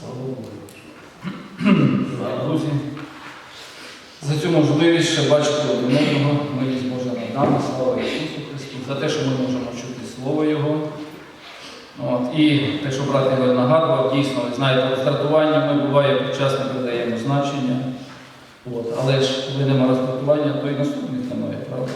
Слава Богу. Друзі, за цю можливість ще бачити один одного, милість Божа над слава Ісусу Христу, за те, що ми можемо чути Слово Його. От, і те, що брат Ігор нагадував, дійсно, ви знаєте, роздратування ми буває під час не придаємо значення. От, але ж коли немає роздратування, то і наступних немає, правда?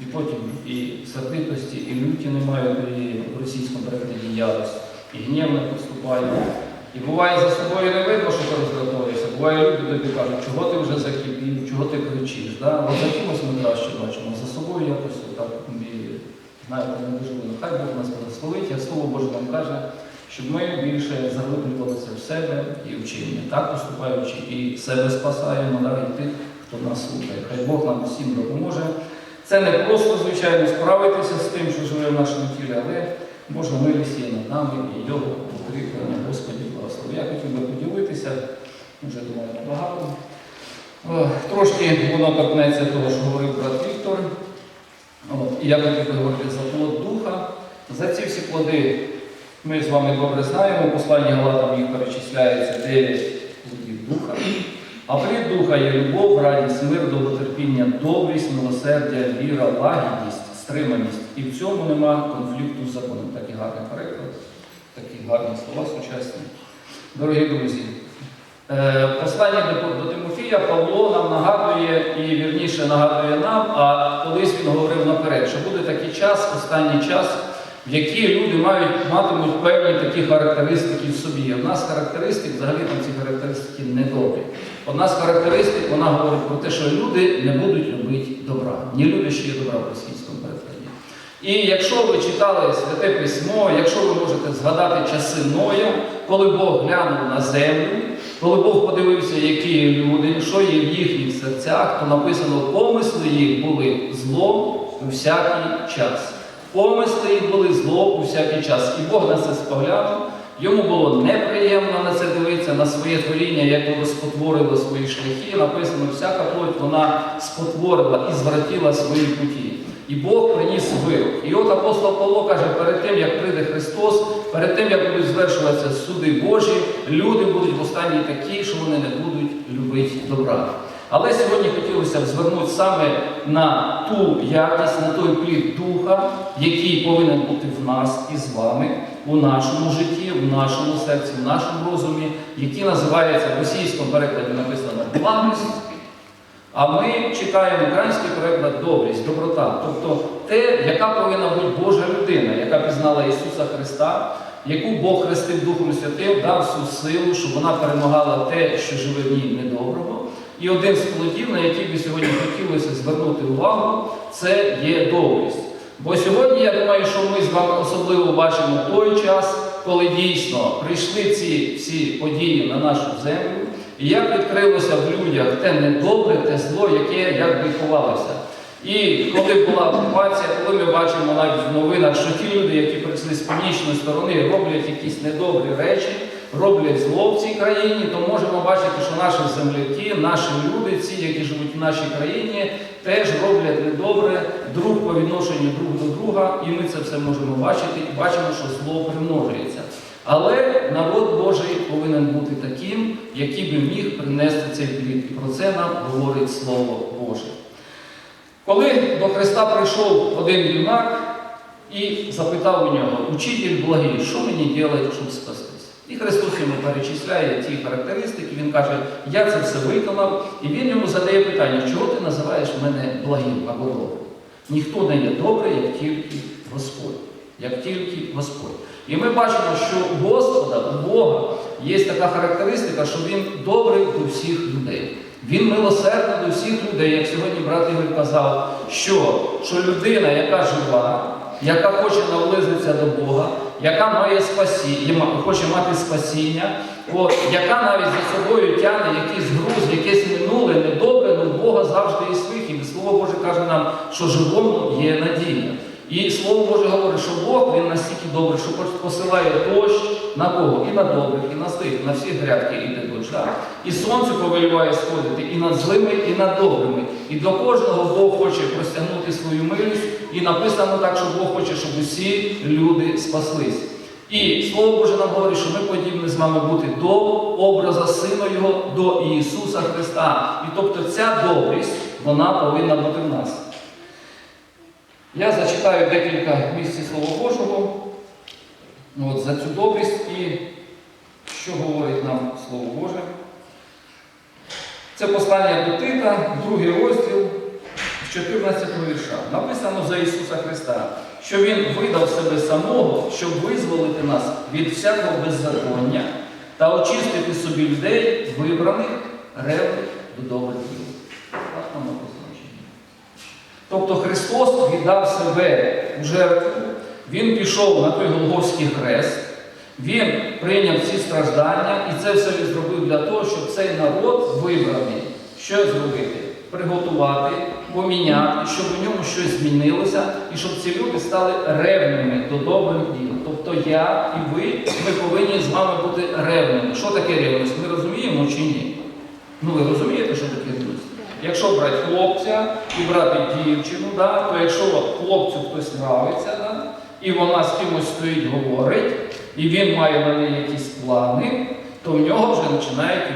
І потім і сердитості, і люті немає, і в російському перекладі ярость, і гнів не поступає. І буває за собою не видно, що ти роздратуєшся. Буває люди тобі кажуть, чого ти вже закипів, чого ти кричиш. Да? От за кимось ми краще бачимо, за собою якось так знаєте, не дуже видно. Хай Бог нас благословить, як Слово Боже нам каже, щоб ми більше заглиблювалися в себе і вчення, так поступаючи, і себе спасаємо, і тих, хто нас слухає. Хай Бог нам усім допоможе. Це не просто, звичайно, справитися з тим, що живе в нашому тілі, але Божа милість є над нами і його укріплення, Господі благослови. Я хотів би поділитися, вже думаю, багато. Трошки воно торкнеться того, що говорив брат Віктор. І я хотів би говорити за плод духа. За ці всі плоди ми з вами добре знаємо. У посланні Галатам їх перечисляється 9 плодів духа. А плід духа є любов, радість, мир, довготерпіння, добрість, милосердя, віра, лагідність, стриманість. І в цьому нема конфлікту з законом. Такий гарний переклад, такі гарні слова сучасні. Дорогі друзі, е, послання до, Тимофія Павло нам нагадує, і вірніше нагадує нам, а колись він говорив наперед, що буде такий час, останній час, в якій люди мають, матимуть певні такі характеристики в собі. Одна з характеристик, взагалі там ці характеристики недобрі. Одна з характеристик, вона говорить про те, що люди не будуть любити добра. Не люблячі добра в російському перекладі. І якщо ви читали Святе Письмо, якщо ви можете згадати часи Ноя, коли Бог глянув на землю, коли Бог подивився, які люди, що є в їхніх серцях, то написано, помисли їх були злом у всякий час. Помисли їх були зло у всякий час. І Бог на це споглянув. Йому було неприємно на це дивитися, на своє творіння, як воно спотворило свої шляхи. Написано, всяка плоть вона спотворила і звратила свої путі. І Бог приніс вирок. І от апостол Павло каже, перед тим, як прийде Христос, перед тим, як будуть звершуватися суди Божі, люди будуть в останній такі, що вони не будуть любити добра. Але сьогодні хотілося б звернути саме на ту якість, на той плід духа, який повинен бути в нас і з вами, у нашому житті, в нашому серці, в нашому розумі, який називається в російському перекладі написано благість. А ми чекаємо український переклад добрість, доброта, тобто те, яка повинна бути Божа людина, яка пізнала Ісуса Христа, яку Бог хрестив Духом Святим, дав всю силу, щоб вона перемагала те, що живе в ній недоброго. І один з плодів, на який би сьогодні хотілося звернути увагу, це є добрість. Бо сьогодні я думаю, що ми з вами особливо бачимо той час, коли дійсно прийшли ці всі події на нашу землю, і як відкрилося в людях те недобре, те зло, яке якби ховалося. І коли була окупація, коли ми бачимо навіть в новинах, що ті люди, які прийшли з північної сторони, роблять якісь недобрі речі, роблять зло в цій країні, то можемо бачити, що наші земляки, наші люди, ці, які живуть в нашій країні, теж роблять недобре друг по відношенню друг до друга, і ми це все можемо бачити і бачимо, що зло примножується. Але народ Божий повинен бути таким, який би міг принести цей плід. І про це нам говорить Слово Боже. Коли до Христа прийшов один юнак і запитав у нього, учитель благий, що мені робити, щоб спастись? І Христос йому перечисляє ті характеристики, він каже, я це все виконав, і він йому задає питання, чого ти називаєш мене благим або добрим? Ніхто не є добрий, як тільки Господь. Як тільки Господь. І ми бачимо, що у Господа, у Бога є така характеристика, що Він добрий до всіх людей. Він милосердний до всіх людей, як сьогодні брат Ігор казав, що, що людина, яка жива, яка хоче наблизитися до Бога, яка має спасіння, хоче мати спасіння, от, яка навіть за собою тягне якийсь груз, якесь минуле, недобре, але в Бога завжди є вихід. І Слово Боже каже нам, що живому є надія. І Слово Боже говорить, що Бог він настільки добрий, що посилає дощ на кого? І на добрих, і на злих, на всі грядки іде дощ. Так? І сонце повеліває сходити і над злими, і над добрими. І до кожного Бог хоче простягнути свою милість. І написано так, що Бог хоче, щоб усі люди спаслись. І Слово Боже нам говорить, що ми подібні з вами бути до образа Сина Його, до Ісуса Христа. І тобто ця добрість, вона повинна бути в нас. Я зачитаю декілька місць Слова Божого от, за цю добрість і що говорить нам Слово Боже. Це послання до Тита, другий розділ 14 вірша. Написано за Ісуса Христа, що Він видав себе самого, щоб визволити нас від всякого беззаконня та очистити собі людей, вибраних, ревних до добрих діл. Так воно позначення. Тобто Христос віддав себе в жертву, Він пішов на той Голгофський хрест, Він прийняв ці страждання, і це все він зробив для того, щоб цей народ вибраний, що зробити? Приготувати, поміняти, щоб у ньому щось змінилося, і щоб ці люди стали ревними до добрих діл. Тобто я і ви, ми повинні з вами бути ревними. Що таке ревність? Ми розуміємо чи ні? Ну ви розумієте, що таке ревність? Якщо брати хлопця і брати дівчину, да, то якщо хлопцю хтось нравиться, да, і вона з кимось стоїть, говорить, і він має на неї якісь плани, то в нього вже починає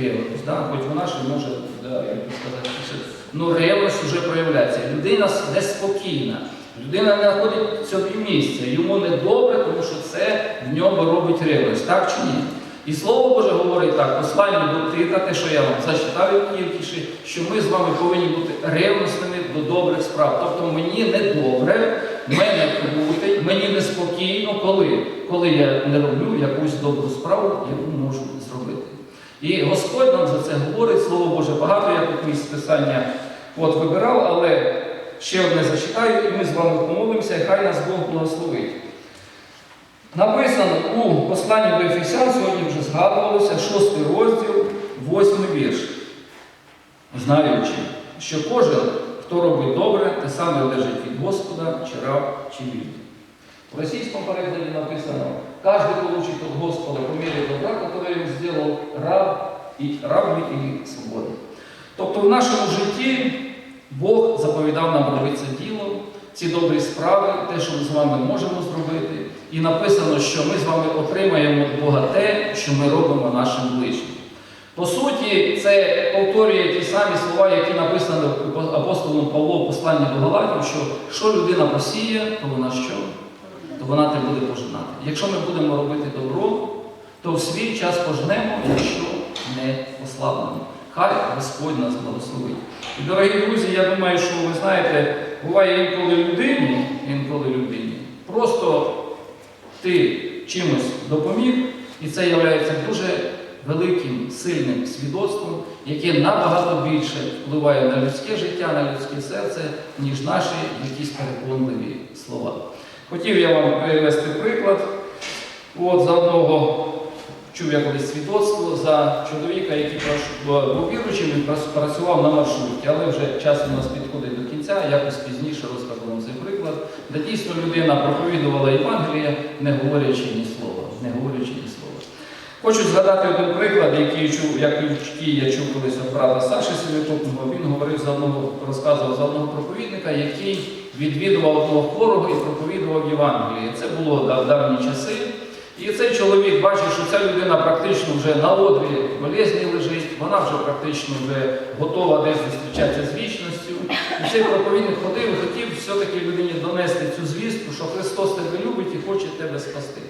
ревність. Да? Хоч вона ще може, да, як сказати, ну ревність вже проявляється. Людина неспокійна, людина не знаходить собі місця, йому не добре, тому що це в ньому робить ревність. Так чи ні? І Слово Боже говорить так, послання до Тита, те, що я вам зачитаю тільки, що ми з вами повинні бути ревностними до добрих справ. Тобто мені не добре, мене крутить, мені неспокійно, коли? Коли я не роблю якусь добру справу, яку можу зробити. І Господь нам за це говорить, Слово Боже, багато я тут місць писання от вибирав, але ще одне зачитаю, і ми з вами помолимося, і хай нас Бог благословить. Написано у посланні до Ефесян, сьогодні вже згадувалося, шостий розділ, восьмий вірш. Знаючи, що кожен, хто робить добре, те саме лежить від Господа, чи раб, чи вільний. В російському перекладі написано, каждый получит от Господа по мере добра, которое він сделал раб і раб і свободний. Тобто в нашому житті Бог заповідав нам робити це діло, ці добрі справи, те, що ми з вами можемо зробити. І написано, що ми з вами отримаємо від Бога те, що ми робимо нашим ближнім. По суті, це повторює ті самі слова, які написані апостолом Павлом в посланні до Галатів, що що людина посіє, то вона що? То вона те буде пожинати. Якщо ми будемо робити добро, то в свій час пожнемо, якщо не послаблено. Хай Господь нас благословить. І, дорогі друзі, я думаю, що ви знаєте, буває інколи людині, інколи людині, просто ти чимось допоміг, і це є дуже великим, сильним свідоцтвом, яке набагато більше впливає на людське життя, на людське серце, ніж наші якісь переконливі слова. Хотів я вам привести приклад. От за одного чув я колись свідоцтво за чоловіка, який був віруючим, він працював на маршруті, але вже час у нас підходить до кінця, якось пізніше приклад, де дійсно людина проповідувала Євангеліє, не говорячи ні слова. Не говорячи ні слова. Хочу згадати один приклад, який чув, який я чув колись від брата Саші Севітопного. Він говорив за одного, розказував за одного проповідника, який відвідував одного хворого і проповідував Євангеліє. Це було в давні часи. І цей чоловік бачить, що ця людина практично вже на одрі болезні лежить, вона вже практично вже готова десь зустрічатися з вічністю. Цей проповідник ходив і хотів все-таки людині донести цю звістку, що Христос тебе любить і хоче тебе спасти.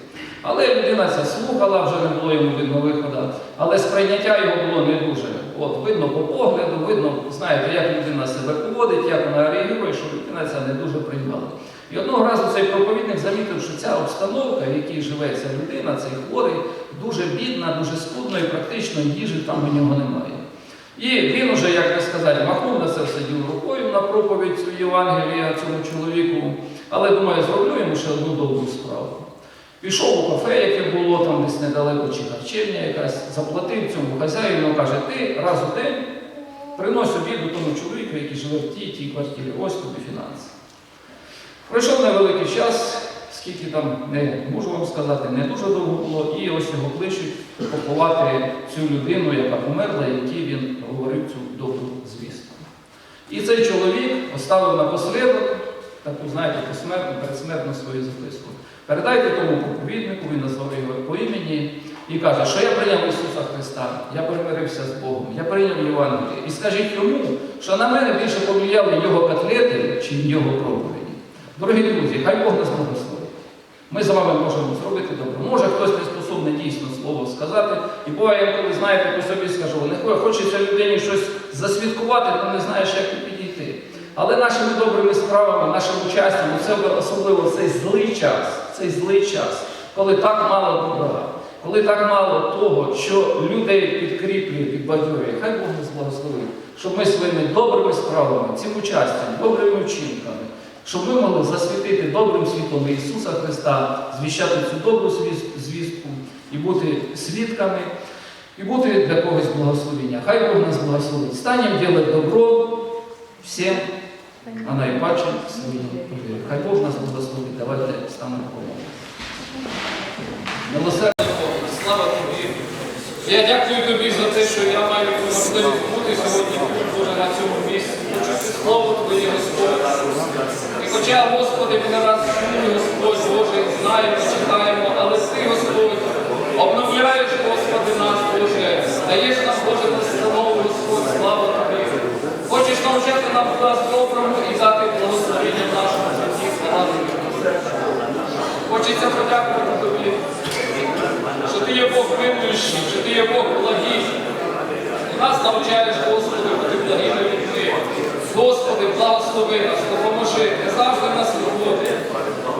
Але людина ця слухала, вже не було йому видно виходу, але сприйняття його було не дуже. От видно по погляду, видно, знаєте, як людина себе поводить, як вона реагує, що людина це не дуже приймала. І одного разу цей проповідник замітив, що ця обстановка, в якій живе ця людина, цей хворий, дуже бідна, дуже скудна і практично їжі там у нього немає. І він уже, як би сказати, махнув на це все діло рукою на проповідь цю Євангелія цьому чоловіку, але думаю, зроблю йому ще одну добру справу. Пішов у кафе, яке було там десь недалеко, чи харчевня якась, заплатив цьому хазяїну, каже, ти раз у день принось обіду тому чоловіку, який живе в тій тій квартирі, ось тобі фінанси. Пройшов невеликий час, скільки там, не можу вам сказати, не дуже довго було, і ось його кличуть поховати цю людину, яка померла, якій він говорив цю добру звістку. І цей чоловік оставив напослідок таку, знаєте, посмертну, передсмертну свою записку. Передайте тому проповіднику, він назвав його по імені і каже, що я прийняв Ісуса Христа, я примирився з Богом, я прийняв Євангеліє. І скажіть йому, що на мене більше повлияли його котлети, чим його проповіді. Дорогі друзі, хай Бог нас благословить. Ми з вами можемо зробити добро. Може хтось не способний дійсно слово сказати. І буває, коли знаєте, по собі скажу, не хочеться людині щось засвідкувати, але не знаєш, як підійти. Але нашими добрими справами, нашим участям, особливо цей злий час, цей злий час, коли так мало добра, коли так мало того, що людей підкріплює, підбадьорює, хай Бог нас благословить, щоб ми своїми добрими справами, цим участям, добрими вчинками, щоб ми могли засвітити добрим світлом Ісуса Христа, звіщати цю добру звістку і бути свідками, і бути для когось благословення. Хай Бог нас благословить. Станем делать добро всім, а найпаче своїм повірі. Хай Бог нас благословить. Давайте станемо помогти. Милосердя Бога, слава тобі. Я дякую тобі за те, що я маю можливість бути сьогодні Боже, на цьому місці. Почути слово Твоє, Господь. І хоча, Господи, ми не раз чули, Господь, Боже, знаємо, читаємо, але Ти, Господь, обновляєш, Господи, нас, Боже, даєш нам, Боже, настанову, Господь, слава Тобі. Хочеш навчати нам нас доброму і дати благословення нашому житті, слава Тобі. Хочеться подякувати Ти є Бог милуючий, чи Ти є Бог благий. Нас навчаєш, Господи, бути благими людьми. Господи, благослови нас, допоможи. Не завжди нас виходить.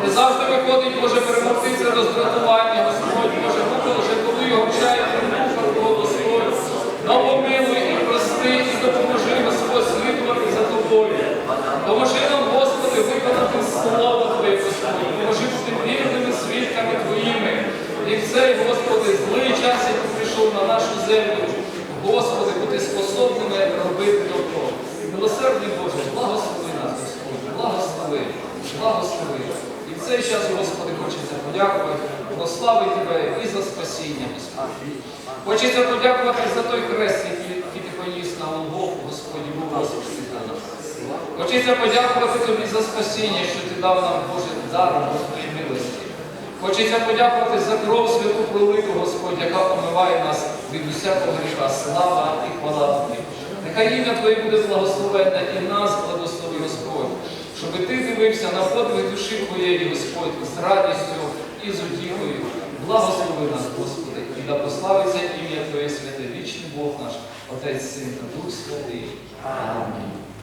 Не завжди виходить, Боже, перемогти це роздратування, Господь, Боже, Боже, коли його вчає духа Твого, Господь. Но помилуй і прости, і допоможи, Господь, слідувати за Тобою. Поможи нам, Господи, виконати слово Твоє, Господь. Поможи бути вірними свідками Твоїми. І в цей, Господи, злий час, який прийшов на нашу землю, Господи, бути способними робити добро. Милосердний Боже, благослови нас, Господь, благослови, благослови. І в цей час, Господи, хочеться подякувати, прославити Тебе і за спасіння, Господь. Хочеться подякувати за той хрест, який ти поніс на Голгофу, Господі, був розпустий для нас. Хочеться подякувати Тобі за спасіння, що Ти дав нам, Боже, даром Господи милості. Хочеться подякувати за кров святу пролиту, Господь, яка омиває нас від усякого гріха. Слава і хвала Тобі. Нехай ім'я Твоє буде благословенне і нас благослови Господь, щоб ти дивився на подвиг душі Твоєї, Господь, з радістю і з утіхою. Благослови нас, Господи, і да прославиться ім'я Твоє святе, вічний Бог наш, Отець, Син та Дух Святий. Амінь.